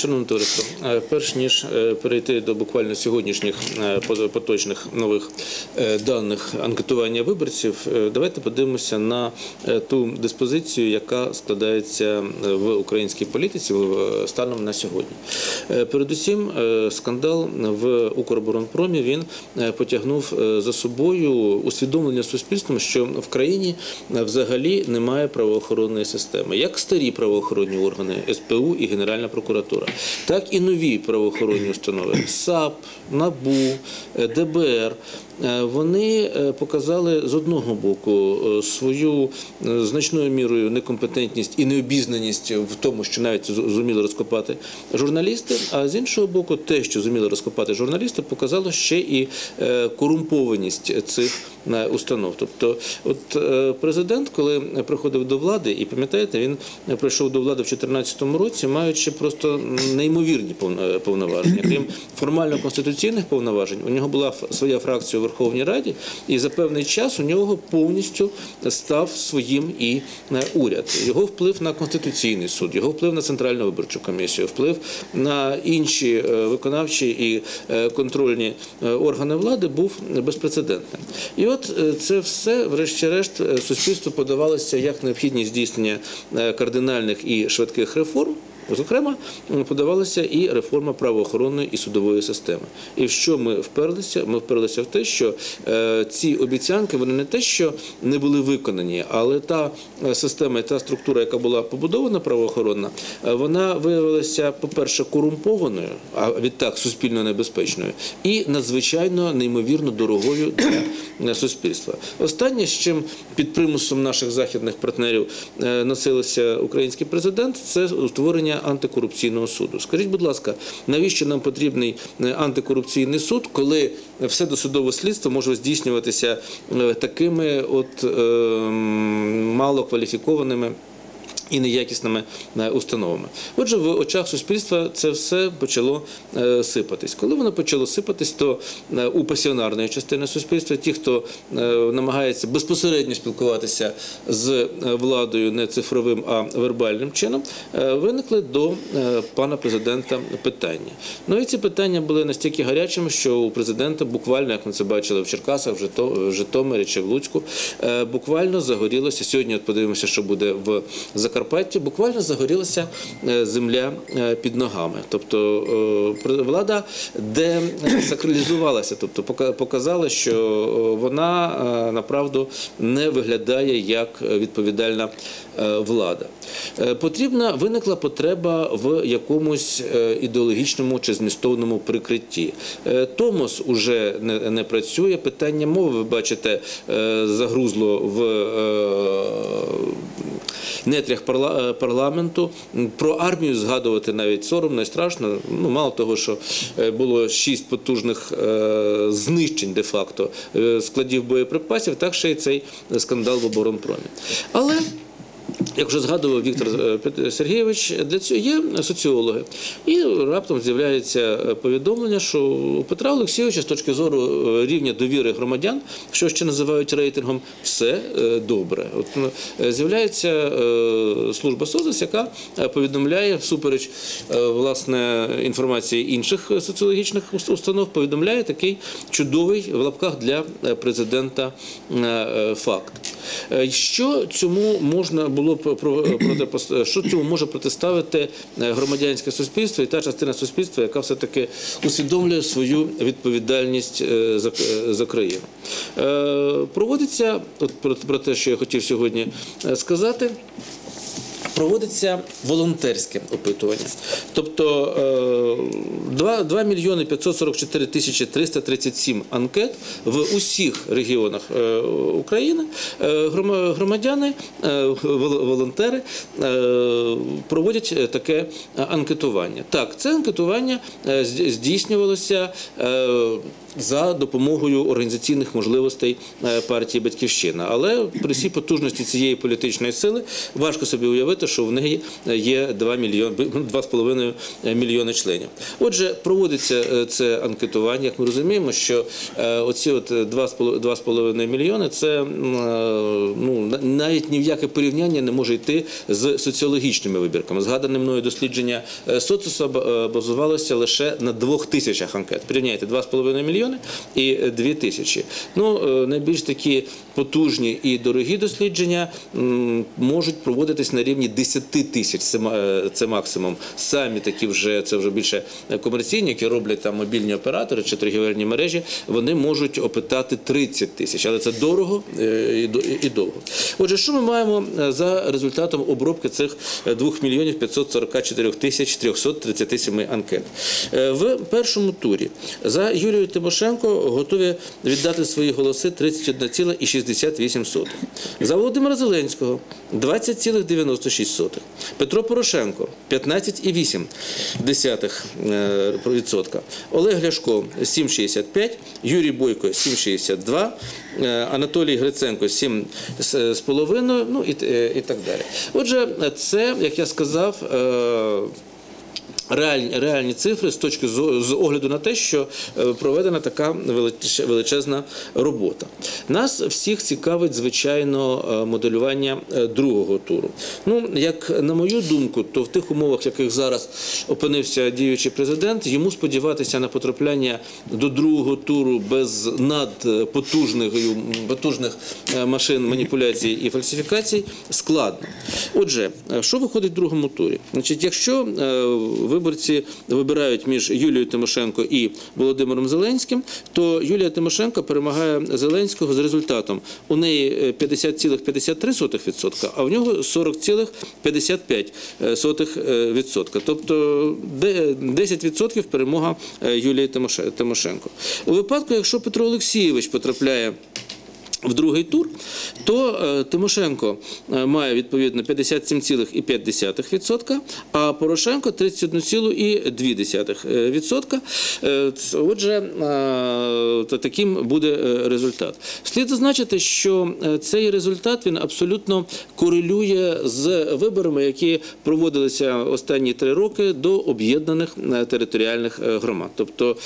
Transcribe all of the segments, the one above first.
Шановне товариство, е, перш ніж е, перейти до буквально сьогоднішніх е, поточних нових даних анкетування виборців, давайте подивимося на ту диспозицію, яка складається в українській політиці станом на сьогодні. Передусім, скандал в Укроборонпромі він потягнув за собою усвідомлення суспільством, що в країні взагалі немає правоохоронної системи, як старі правоохоронні органи СПУ і Генеральна прокуратура, так і нові правоохоронні установи САП, НАБУ, е, ДБР. Е, Вони е, показали з одного боку свою значною мірою некомпетентність і необізнаність в тому, що навіть зуміли розкопати журналісти. А з іншого боку, те, що зуміли розкопати журналісти, показало ще і корумпованість цих установ. Тобто, от е, президент, коли приходив до влади, і пам'ятаєте, він прийшов до влади в 2014 році, маючи просто неймовірні повноваження. Крім формально конституційних повноважень, у нього була своя фракція у Верховній Раді, і за певний час у нього повністю став своїм і е, уряд. Його вплив на конституційний суд, його вплив на центральну виборчу комісію, вплив на інші е, виконавчі і е, контрольні е, органи влади був безпрецедентним. І от е, це все, врешті-решт, суспільство суспільству подавалося як необхідність здійснення е, кардинальних і швидких реформ. Зокрема, подавалася і реформа правоохоронної і судової системи. І в що ми вперлися? Ми вперлися в те, що е, ці обіцянки вони не те, що не були виконані, але та е, система та структура, яка була побудована правоохоронна, е, вона виявилася, по-перше, корумпованою, а відтак суспільно небезпечною, і надзвичайно неймовірно дорогою для суспільства. Останнє, з чим під примусом наших західних партнерів носилися український президент, це створення антикорупційного суду. Скажіть, будь ласка, навіщо нам потрібний е, антикорупційний суд, коли все досудове слідство може здійснюватися е, такими от е, малокваліфікованими і неякісними е, установами. Отже, в очах суспільства це все почало е, сипатись. Коли воно почало сипатись, то е, у пасіонарної частини суспільства, ті, хто намагається безпосередньо спілкуватися з владою не цифровим, а вербальним чином, виникли до пана президента питання. Ну і ці питання були настільки гарячими, що у президента буквально, як ми це бачили в Черкасах, в Житомирі чи в Луцьку, буквально загорілося. Сьогодні от подивимося, що буде в Закарпатті. Буквально загорілася е, земля е, під ногами. Тобто е, влада десакралізувалася, тобто пока- показала, що вона направду не виглядає як відповідальна влада. Потрібна виникла потреба в якомусь ідеологічному чи змістовному прикритті. Томос уже не, не працює. Питання мови, ви бачите, загрузло в нетрях е, парламенту. Про армію згадувати навіть соромно і страшно. Ну, мало того, що е, було шість потужних е, знищень де-факто складів боєприпасів, так ще й цей скандал в оборонпромі. Але як вже згадував Віктор е, Сергійович, для цього є соціологи. І раптом з'являється е, повідомлення, що у Петра Олексійовича з точки зору е, рівня довіри громадян, що ще називають рейтингом, все е, добре. От е, з'являється е, служба СОЗИС, яка е, повідомляє всупереч е, власне інформації інших соціологічних установ, повідомляє такий чудовий в лапках для е, президента е, е, факт. Е, Що цьому можна було б про- протипос- що цьому може протиставити е, громадянське суспільство і та частина суспільства, яка все-таки усвідомлює свою відповідальність е, за, е, за країну? Проводиться, от про, те, що я хотів сьогодні сказати. Проводиться волонтерське опитування. Тобто 2, 2 мільйони 544 тисячі 337 анкет в усіх регіонах е, України. Е, грома- Громадяни, е, волонтери проводять таке анкетування. Так, це анкетування здійснювалося за допомогою організаційних можливостей е, партії Батьківщина. Але при всій потужності цієї політичної сили важко собі уявити, що в неї є 2 мільйони, 2,5 мільйони членів. Отже, проводиться е, це анкетування. Як ми розуміємо, що е, оці от 2,5 мільйони це е, ну, на- навіть ні в яке порівняння не може йти з соціологічними вибірками. Згадане мною дослідження е, соцуса е, базувалося лише на двох тисячах анкет. Порівняйте 2,5 мільйони і 2 тисячі. Ну, е, найбільш такі потужні і дорогі дослідження можуть проводитись на рівні 10 тисяч. Е, це максимум. Самі такі вже це вже більше комерційні, які роблять там мобільні оператори чи торгівельні мережі. Вони можуть опитати 30 тисяч, але це дорого е, і довго. Отже, що ми маємо е, за результатом обробки цих е, 2 мільйонів 544 тисяч 337 анкет? Е, В першому турі за Юлію Тимошенко готові віддати свої голоси 31,68. За Володимира Зеленського 20,96. Петро Порошенко 15,8%. Олег Ляшко 7,65, Юрій Бойко 7,62, е, Анатолій Гриценко 7,5, ну і, е, і так далі. Отже, це, як я сказав, е, Реальні, реальні цифри з точки з огляду на те, що е, проведена така величезна робота. Нас всіх цікавить, звичайно, е, моделювання е, другого туру. Ну, як на мою думку, то в тих умовах, в яких зараз опинився діючий президент, йому сподіватися на потрапляння до другого туру без надпотужних потужних машин маніпуляцій і фальсифікацій складно. Отже, що виходить в другому турі? Значить, якщо е, виборці вибирають між Юлією Тимошенко і Володимиром Зеленським, то Юлія Тимошенко перемагає Зеленського з результатом. У неї е, 50,53%, а в нього 40,55%. Тобто де- 10% перемога е, Юлії Тимошенко. У випадку, якщо Петро Олексійович потрапляє в другий тур, то е, Тимошенко е, має відповідно 57,5%, а Порошенко 31,2%. Е, Отже, таким буде результат. Слід зазначити, що цей результат він абсолютно корелює з виборами, які проводилися останні три роки до об'єднаних територіальних громад. Тобто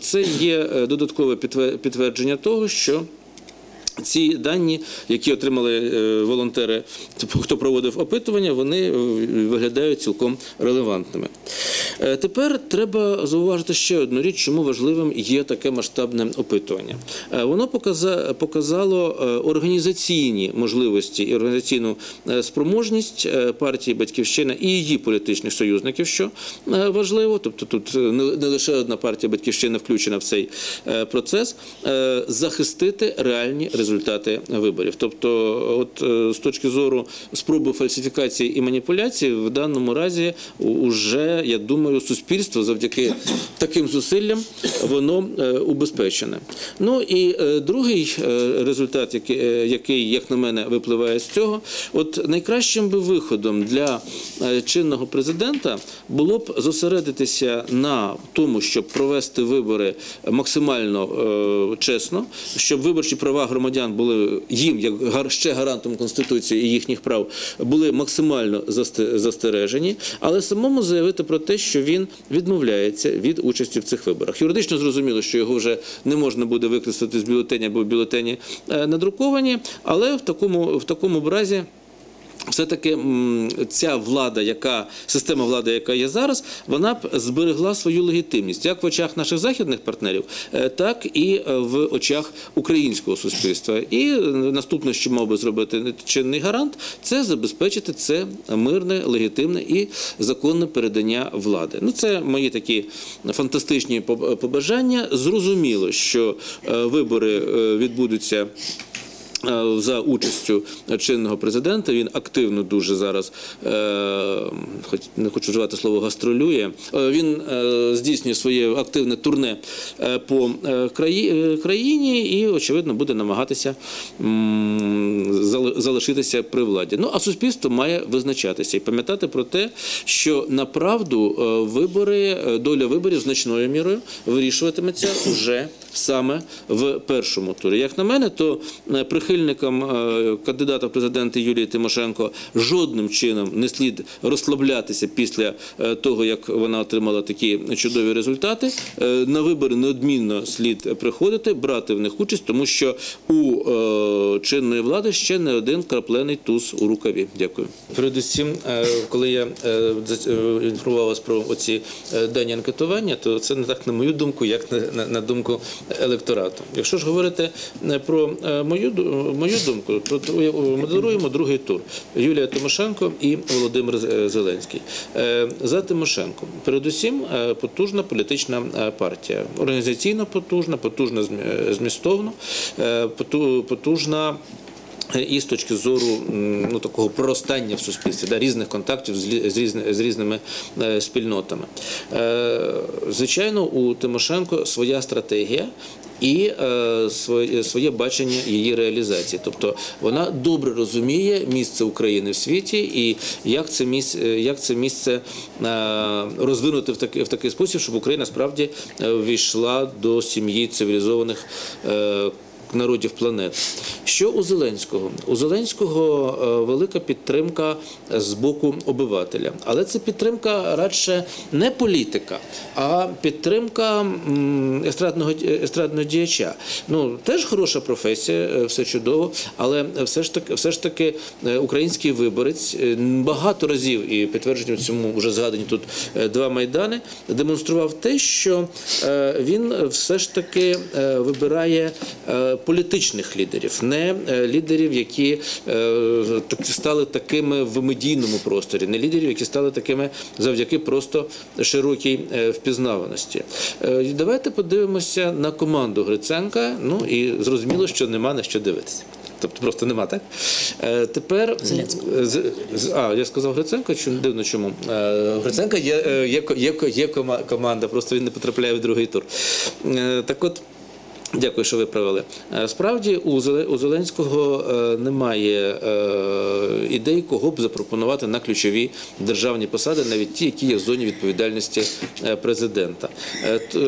це є додаткове підтвердження того, що ці дані, які отримали е, волонтери, хто проводив опитування, вони е, виглядають цілком релевантними. Е, Тепер треба зауважити ще одну річ, чому важливим є таке масштабне опитування. Воно показало організаційні можливості і організаційну спроможність партії Батьківщина і її політичних союзників, що важливо. Тобто тут не лише одна партія Батьківщина включена в цей процес, захистити реальні результати виборів. Тобто, от е, з точки зору спроби фальсифікації і маніпуляцій, в даному разі вже я думаю, суспільство завдяки таким зусиллям воно е, убезпечене. Ну і е, другий результат, який, як на мене, випливає з цього, от найкращим би виходом для чинного президента було б зосередитися на тому, щоб провести вибори максимально чесно, щоб виборчі права громадян були їм, як ще гарантом Конституції і їхніх прав, були максимально застережені, але самому заявити про те, що він відмовляється від участі в цих виборах. Юридично зрозуміло, що його вже не можна буде викреслити з бюлетеня, бо бюлетені е, надруковані, але в такому, в такому разі. Все-таки ця влада, яка система влади, яка є зараз, вона б зберегла свою легітимність як в очах наших західних партнерів, е, так і е, в очах українського суспільства. І е, наступне, що мав би зробити чинний гарант, це забезпечити це мирне, легітимне і законне передання влади. Ну це мої такі фантастичні побажання. Зрозуміло, що вибори відбудуться. Е, За участю чинного президента він активно дуже зараз, е, хоч не хочу вживати слово гастролює. Е, Він здійснює своє активне турне по краї- країні і, очевидно, буде намагатися залишитися при владі. Ну а суспільство має визначатися і пам'ятати про те, що направду вибори, доля виборів значною мірою вирішуватиметься вже саме в першому турі. Як на мене, то прихильники прихильникам е, кандидата в президенти Юлії Тимошенко жодним чином не слід розслаблятися після е, того, як вона отримала такі чудові результати. Е, На вибори неодмінно слід приходити, брати в них участь, тому що у чинної влади ще не один краплений туз у рукаві. Дякую. Передусім, коли я інформував вас про оці дані анкетування, то це не так на мою думку, як на, думку електорату. Якщо ж говорити про мою ду- мою думку, моделюємо другий тур Юлія Тимошенко і Володимир е, Зеленський. Е, За Тимошенко, передусім, е, потужна політична партія, організаційно потужна, потужна змістовно, потужна. І з точки зору ну, такого проростання в суспільстві, да, різних контактів з, різни- з різними спільнотами. Звичайно, у Тимошенко своя стратегія. І е, своє, бачення її реалізації, тобто вона добре розуміє місце України в світі і як це місце, як це місце е, розвинути в такий в такий спосіб, щоб Україна справді е, війшла до сім'ї цивілізованих е, народів планети. Що у Зеленського? У Зеленського е, велика підтримка з боку обивателя, але це підтримка радше не політика, а підтримка естрадного естрадного діяча. Ну теж хороша професія, е, все чудово, але все ж таки, все ж таки, е, український виборець е, багато разів і підтвердження цьому вже згадані тут е, два майдани, демонстрував те, що е, він все ж таки е, вибирає е, політичних лідерів, не е, лідерів, які е, стали такими в медійному просторі, не лідерів, які стали такими завдяки просто широкій е, впізнаваності. Давайте подивимося на команду Гриценка. Ну і зрозуміло, що нема на що дивитися. Тобто просто нема, так? Тепер з, з- а, я сказав Гриценко, чи дивно чому? Гриценка є, є, є, є кома- команда, просто він не потрапляє в другий тур. Так от. Дякую, що ви провели. Е, Справді у Зеленського е, немає е, ідей, кого б запропонувати на ключові державні посади, навіть ті, які є в зоні відповідальності президента.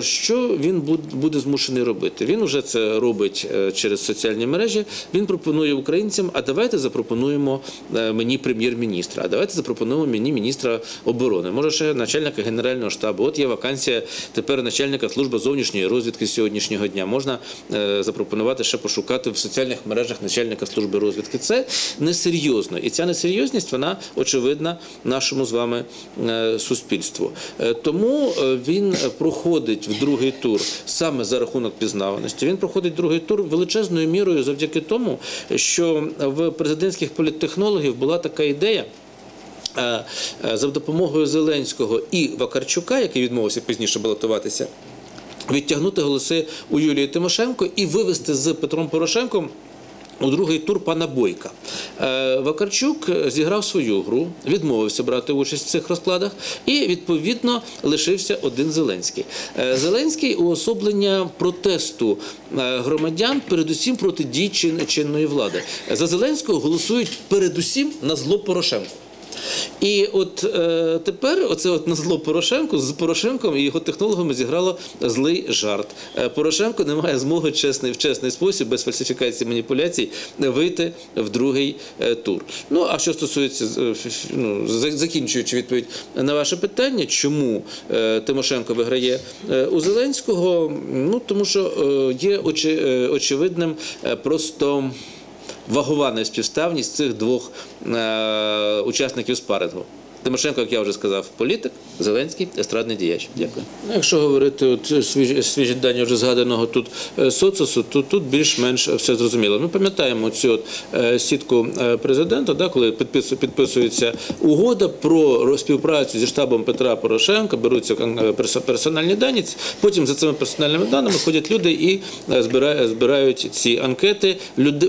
Що він буде змушений робити? Він вже це робить через соціальні мережі. Він пропонує українцям: а давайте запропонуємо мені прем'єр-міністра, а давайте запропонуємо мені міністра оборони. Може, ще начальника генерального штабу. От є вакансія тепер начальника служби зовнішньої розвідки сьогоднішнього дня. Можна е, запропонувати ще пошукати в соціальних мережах начальника служби розвідки. Це несерйозно, і ця несерйозність вона очевидна нашому з вами е, суспільству. Е, Тому він проходить в другий тур саме за рахунок пізнаваності. Він проходить другий тур величезною мірою завдяки тому, що в президентських політтехнологів була така ідея. За допомогою Зеленського і Вакарчука, який відмовився пізніше балотуватися, відтягнути голоси у Юлії Тимошенко і вивести з Петром Порошенком. У другий тур пана Бойка Е, Вакарчук зіграв свою гру, відмовився брати участь в цих розкладах, і відповідно лишився один Зеленський. Е, Зеленський уособлення протесту е, громадян, передусім проти дій чин- чинної влади. За Зеленського голосують передусім на зло Порошенку. І от е, тепер оце от на зло Порошенку з Порошенком і його технологами зіграло злий жарт. Е, Порошенко не має змоги чесний в чесний спосіб, без фальсифікації маніпуляцій, вийти в другий е, тур. Ну а що стосується е, ну, закінчуючи відповідь на ваше питання, чому Тимошенко виграє у Зеленського? Ну тому що є очевидним просто вагова неспівставність цих двох е, учасників спарингу. Тимошенко, як я вже сказав, політик, Зеленський естрадний діяч. Дякую. Ну, якщо говорити от свіжі, свіжі дані вже згаданого тут е, соцусу, то тут більш-менш все зрозуміло. Ми пам'ятаємо цю от, е, сітку е, президента, да, коли підпису- підписується угода про співпрацю зі штабом Петра Порошенка, беруться перс- персональні дані. Потім за цими персональними даними ходять люди і збирають, ці анкети люди,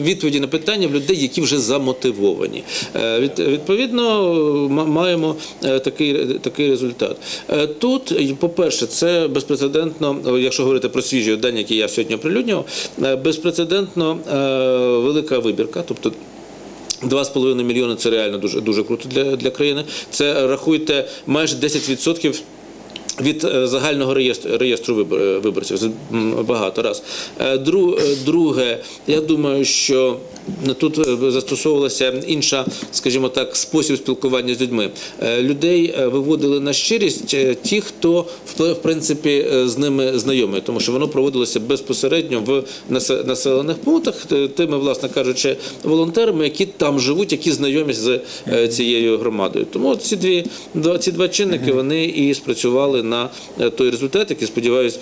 відповіді на питання в людей, які вже замотивовані. Від, відповідно, маємо е, такий, такий результат. Е, Тут, по-перше, це безпрецедентно, якщо говорити про свіжі дані, які я сьогодні оприлюднював, е, безпрецедентно велика вибірка. Тобто 2,5 мільйони це реально дуже дуже круто для, для країни. Це рахуйте майже 10% від е, загального реєстру, реєстру вибор- виборців багато раз. Е, е, Друге, я думаю, що тут застосовувалася інша, скажімо так, спосіб спілкування з людьми. Людей виводили на щирість ті, хто в принципі з ними знайомий, тому що воно проводилося безпосередньо в насе- населених пунктах, тими, власне кажучи, волонтерами, які там живуть, які знайомі з цією громадою. Тому ці дві ці два чинники вони і спрацювали на е, той результат, який сподіваюся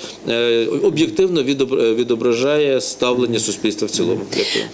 об'єктивно відобр- відображає ставлення суспільства в цілому. Дякую.